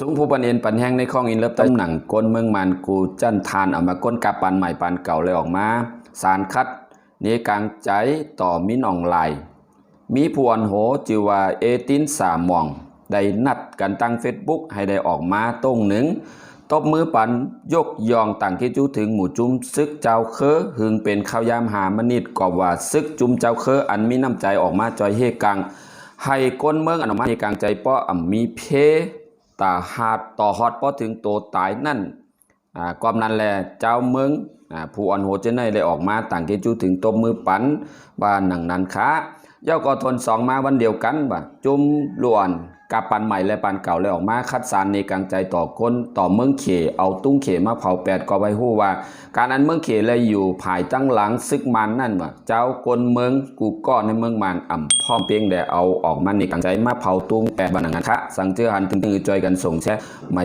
สูงผู้ปันเอ็นปันแห้งในข้องอินเลิฟตำหนังก้นเมืองมันกูจันทานเอามาก้นกาปันใหม่ปันเก่าเลยออกมา สารคัดเนกลางใจต่อมินออนไลน์มีผู้อันโหจิว่าเอตินสามมอง ได้นัดกันตั้งเฟซบุ๊กให้ได้ออกมาตรงหนึ่งตบมือปันยกยองต่างที่จู้ถึงหมู่จุ้มซึกเจ้าเคอหึงเป็นข้าวยามหามนิดกอบว่าซึกจุ้มเจ้าเคออันมีน้ำใจออกมาจอยเฮกังให้ก้นเมืองอนอกมาเฮกังใจป้ออ่ำมีเพ ตาหาดต่อฮอดพอถึงโตตายนั่นอ่ากอมนั้นแหละเจ้าเมืองอ่าผู้อ่อนโหเจนได้เลยออกมาต่างกันจูถึงตบมือปันบ้านหนังนั้นค้าเย้าก็ทนสองมาวันเดียวกันบ่จุ่มล้วน กับปันใหม่และปันเก่าเลยออกมาคัดสารในกลางใจต่อก้นต่อเมืองเขเอาตุ้งเขมาเผาแปดก็ไว้หู้ว่า การอันเมืองเขเลยอยู่ภายตั้งหลังซึกมันนั่นว่ะเจ้ากนเมืองกูก้อนในเมืองมันอ่ำพร้อมเพียงแต่เอาออกมาในกลางใจมาเผาตุ้งแปดบันนังนั้นคะสังเจอหันตึงถึงจอยกันส่งแช่ไม่